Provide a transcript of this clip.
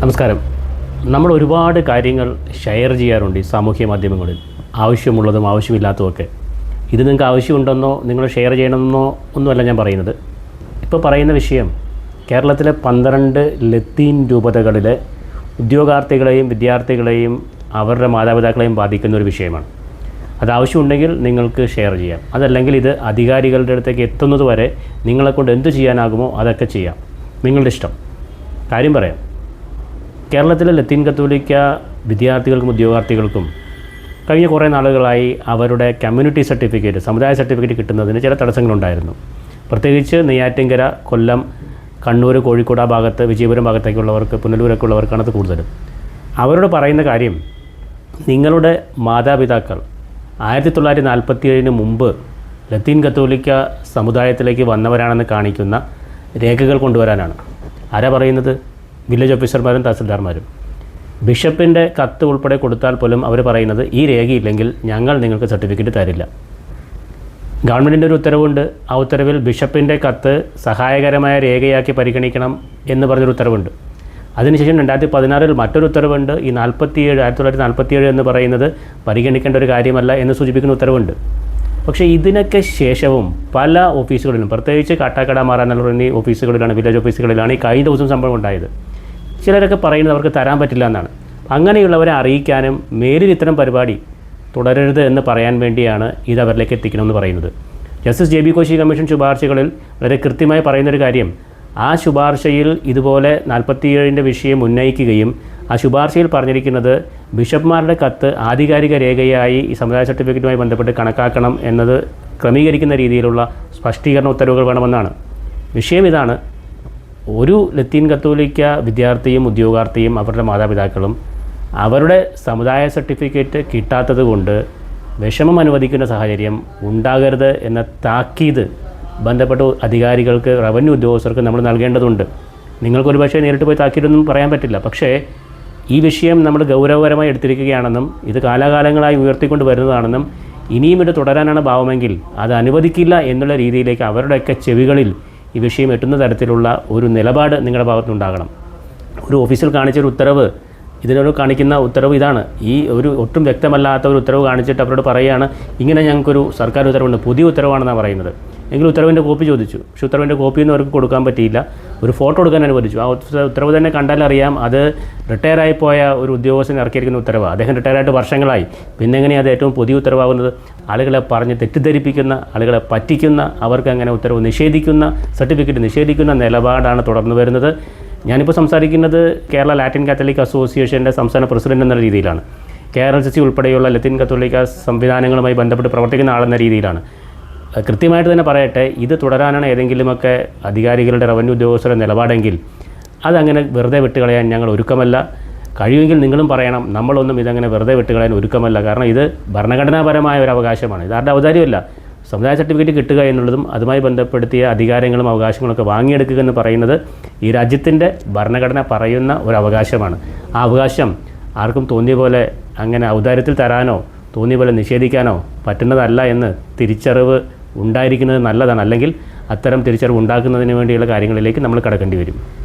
നമസ്കാരം. നമ്മൾ ഒരുപാട് കാര്യങ്ങൾ ഷെയർ ചെയ്യാറുണ്ട് ഈ സാമൂഹ്യ മാധ്യമങ്ങളിൽ. ആവശ്യമുള്ളതും ആവശ്യമില്ലാത്തതുമൊക്കെ ഇത് നിങ്ങൾക്ക് ആവശ്യമുണ്ടെന്നോ നിങ്ങൾ ഷെയർ ചെയ്യണമെന്നോ ഒന്നുമല്ല ഞാൻ പറയുന്നത്. ഇപ്പോൾ പറയുന്ന വിഷയം കേരളത്തിലെ പന്ത്രണ്ട് ലത്തീൻ രൂപതകളിലെ ഉദ്യോഗാർത്ഥികളെയും വിദ്യാർത്ഥികളെയും അവരുടെ മാതാപിതാക്കളെയും ബാധിക്കുന്ന ഒരു വിഷയമാണ്. അത് ആവശ്യമുണ്ടെങ്കിൽ നിങ്ങൾക്ക് ഷെയർ ചെയ്യാം. അതല്ലെങ്കിൽ ഇത് അധികാരികളുടെ അടുത്തേക്ക് എത്തുന്നത് വരെ നിങ്ങളെക്കൊണ്ട് എന്ത് ചെയ്യാനാകുമോ അതൊക്കെ ചെയ്യാം. നിങ്ങളുടെ ഇഷ്ടം. കാര്യം പറയാം. കേരളത്തിലെ ലത്തീൻ കത്തോലിക്ക വിദ്യാർത്ഥികൾക്കും ഉദ്യോഗാർത്ഥികൾക്കും കഴിഞ്ഞ കുറേ നാളുകളായി അവരുടെ കമ്മ്യൂണിറ്റി സർട്ടിഫിക്കറ്റ് സമുദായ സർട്ടിഫിക്കറ്റ് കിട്ടുന്നതിന് ചില തടസ്സങ്ങളുണ്ടായിരുന്നു. പ്രത്യേകിച്ച് നെയ്യാറ്റിങ്കര കൊല്ലം കണ്ണൂർ കോഴിക്കോട് ആ ഭാഗത്ത് വിജയപുരം ഭാഗത്തേക്കുള്ളവർക്ക് പുനലൂരൊക്കെ ഉള്ളവർക്കാണ് അത് കൂടുതലും. അവരോട് പറയുന്ന കാര്യം നിങ്ങളുടെ മാതാപിതാക്കൾ ആയിരത്തി തൊള്ളായിരത്തി നാൽപ്പത്തി ഏഴിന് മുമ്പ് ലത്തീൻ കത്തോലിക്ക സമുദായത്തിലേക്ക് വന്നവരാണെന്ന് കാണിക്കുന്ന രേഖകൾ കൊണ്ടുവരാനാണ്. ആരാ പറയുന്നത്? വില്ലേജ് ഓഫീസർമാരും തഹസിൽദാർമാരും. ബിഷപ്പിന്റെ കത്ത് ഉൾപ്പെടെ കൊടുത്താൽ പോലും അവർ പറയുന്നത് ഈ രേഖയില്ലെങ്കിൽ ഞങ്ങൾ നിങ്ങൾക്ക് സർട്ടിഫിക്കറ്റ് തരില്ല. ഗവൺമെന്റിന്റെ ഒരു ഉത്തരവുണ്ട്. ആ ഉത്തരവിൽ ബിഷപ്പിന്റെ കത്ത് സഹായകരമായ രേഖയാക്കി പരിഗണിക്കണം എന്ന് പറഞ്ഞൊരു ഉത്തരവുണ്ട്. അതിനുശേഷം രണ്ടായിരത്തി പതിനാറിൽ മറ്റൊരു ഉത്തരവുണ്ട്. ഈ നാൽപ്പത്തിയേഴ് ആയിരത്തി തൊള്ളായിരത്തി നാൽപ്പത്തിയേഴ് എന്ന് പറയുന്നത് പരിഗണിക്കേണ്ട ഒരു കാര്യമല്ല എന്ന് സൂചിപ്പിക്കുന്ന ഉത്തരവുണ്ട്. പക്ഷേ ഇതിനൊക്കെ ശേഷവും പല ഓഫീസുകളിലും പ്രത്യേകിച്ച് കാട്ടാക്കട മാറാനുള്ള ഓഫീസുകളിലാണ് വില്ലേജ് ഓഫീസുകളിലാണ് ഈ കഴിഞ്ഞ ദിവസം സംഭവം ഉണ്ടായത്. ചിലരൊക്കെ പറയുന്നത് അവർക്ക് തരാൻ പറ്റില്ല എന്നാണ്. അങ്ങനെയുള്ളവരെ അറിയിക്കാനും മേലിൽ ഇത്തരം പരിപാടി തുടരരുത് എന്ന് പറയാൻ വേണ്ടിയാണ് ഇത് അവരിലേക്ക് എത്തിക്കണമെന്ന് പറയുന്നത്. Justice J B Koshy commission ശുപാർശകളിൽ വളരെ കൃത്യമായി പറയുന്നൊരു കാര്യം ആ ശുപാർശയിൽ ഇതുപോലെ നാൽപ്പത്തിയേഴിന്റെ വിഷയം ഉന്നയിക്കുകയും ആ ശുപാർശയിൽ പറഞ്ഞിരിക്കുന്നത് ബിഷപ്പ്മാരുടെ കത്ത് ആധികാരിക രേഖയായി ഈ സമുദായ സർട്ടിഫിക്കറ്റുമായി ബന്ധപ്പെട്ട് കണക്കാക്കണം എന്നത് ക്രമീകരിക്കുന്ന രീതിയിലുള്ള സ്പഷ്ടീകരണ ഉത്തരവുകൾ വേണമെന്നാണ്. വിഷയം ഇതാണ്. ഒരു ലത്തീൻ കത്തോലിക്ക വിദ്യാർത്ഥിയും ഉദ്യോഗാർത്ഥിയും അവരുടെ മാതാപിതാക്കളും അവരുടെ സമുദായ സർട്ടിഫിക്കറ്റ് കിട്ടാത്തത് കൊണ്ട് വിഷമം അനുവദിക്കുന്ന സാഹചര്യം ഉണ്ടാകരുത് എന്ന താക്കീത് ബന്ധപ്പെട്ട അധികാരികൾക്ക് റവന്യൂ ഉദ്യോഗസ്ഥർക്ക് നമ്മൾ നൽകേണ്ടതുണ്ട്. നിങ്ങൾക്കൊരു പക്ഷേ നേരിട്ട് പോയി താക്കീതൊന്നും പറയാൻ പറ്റില്ല. പക്ഷേ ഈ വിഷയം നമ്മൾ ഗൗരവകരമായി എടുത്തിരിക്കുകയാണെന്നും ഇത് കാലാകാലങ്ങളായി ഉയർത്തിക്കൊണ്ട് വരുന്നതാണെന്നും ഇനിയും ഇത് തുടരാനാണ് ഭാവമെങ്കിൽ അത് അനുവദിക്കില്ല എന്നുള്ള രീതിയിലേക്ക് അവരുടെയൊക്കെ ചെവികളിൽ ഈ വിഷയം എത്തുന്ന തരത്തിലുള്ള ഒരു നിലപാട് നിങ്ങളുടെ ഭാഗത്തുനിന്നുണ്ടാകണം ഒരു ഓഫീസിൽ കാണിച്ച ഒരു ഉത്തരവ് ഇതിനോട് കാണിക്കുന്ന ഉത്തരവ് ഇതാണ്. ഈ ഒരു ഒട്ടും വ്യക്തമല്ലാത്ത ഒരു ഉത്തരവ് കാണിച്ചിട്ട് അവരോട് പറയുകയാണ് ഇങ്ങനെ ഞങ്ങൾക്കൊരു സർക്കാർ ഉത്തരവുണ്ട് പുതിയ ഉത്തരവാണെന്നാണ് പറയുന്നത്. എങ്കിൽ ഉത്തരവിന്റെ കോപ്പി ചോദിച്ചു. പക്ഷേ ഉത്തരവിന്റെ കോപ്പിയൊന്നും അവർക്ക് കൊടുക്കാൻ പറ്റിയില്ല. ഒരു ഫോട്ടോ എടുക്കാൻ അനുവദിച്ചു. ആ ഉത്ത- ഉത്തരവ് തന്നെ കണ്ടാൽ അറിയാം അത് റിട്ടയറായി പോയ ഒരു ഉദ്യോഗസ്ഥൻ ഇറക്കിയിരിക്കുന്ന ഉത്തരവാണ് അദ്ദേഹം റിട്ടയറായിട്ട് വർഷങ്ങളായി. പിന്നെ എങ്ങനെയാണ് അത് ഏറ്റവും പുതിയ ഉത്തരവാകുന്നത്? ആളുകളെ പറഞ്ഞ് തെറ്റിദ്ധരിപ്പിക്കുന്ന ആളുകളെ പറ്റിക്കുന്ന അവർക്ക് അങ്ങനെ ഉത്തരവ് നിഷേധിക്കുന്ന സർട്ടിഫിക്കറ്റ് നിഷേധിക്കുന്ന നിലപാടാണ് തുടർന്നു വരുന്നത്. ഞാനിപ്പോൾ സംസാരിക്കുന്നത് കേരള ലാറ്റിൻ കാത്തലിക് അസോസിയേഷന്റെ സംസ്ഥാന പ്രസിഡന്റ് എന്ന രീതിയിലാണ്. കെ ആർ സി ഉൾപ്പെടെയുള്ള ലത്തീൻ കത്തോലിക്ക സംവിധാനങ്ങളുമായി ബന്ധപ്പെട്ട് പ്രവർത്തിക്കുന്ന ആളെന്ന രീതിയിലാണ്. കൃത്യമായിട്ട് തന്നെ പറയട്ടെ ഇത് തുടരാനാണ് ഏതെങ്കിലുമൊക്കെ അധികാരികളുടെ റവന്യൂ ഉദ്യോഗസ്ഥരുടെ നിലപാടെങ്കിൽ അതങ്ങനെ വെറുതെ വിട്ടുകളയാൻ ഞങ്ങൾ ഒരുക്കമല്ല. കഴിയുമെങ്കിൽ നിങ്ങളും പറയണം നമ്മളൊന്നും ഇതങ്ങനെ വെറുതെ വിട്ടുകളയാൻ ഒരുക്കമല്ല. കാരണം ഇത് ഭരണഘടനാപരമായ ഒരു അവകാശമാണ്. ഇതാരുടെ ഔദാര്യമല്ല സമുദായ സർട്ടിഫിക്കറ്റ് കിട്ടുക എന്നുള്ളതും അതുമായി ബന്ധപ്പെടുത്തിയ അധികാരങ്ങളും അവകാശങ്ങളൊക്കെ വാങ്ങിയെടുക്കുക എന്ന് പറയുന്നത് ഈ രാജ്യത്തിന്റെ ഭരണഘടന പറയുന്ന ഒരു അവകാശമാണ്. ആ അവകാശം ആർക്കും തോന്നിയ പോലെ അങ്ങനെ ഔദാര്യത്തിൽ തരാനോ തോന്നിയ പോലെ നിഷേധിക്കാനോ പറ്റുന്നതല്ല എന്ന് തിരിച്ചറിവ് ഉണ്ടായിരിക്കുന്നത് നല്ലതാണ്. അല്ലെങ്കിൽ അത്തരം തിരിച്ചറിവ് ഉണ്ടാക്കുന്നതിന് വേണ്ടിയുള്ള കാര്യങ്ങളിലേക്ക് നമ്മൾ കടക്കേണ്ടി വരും.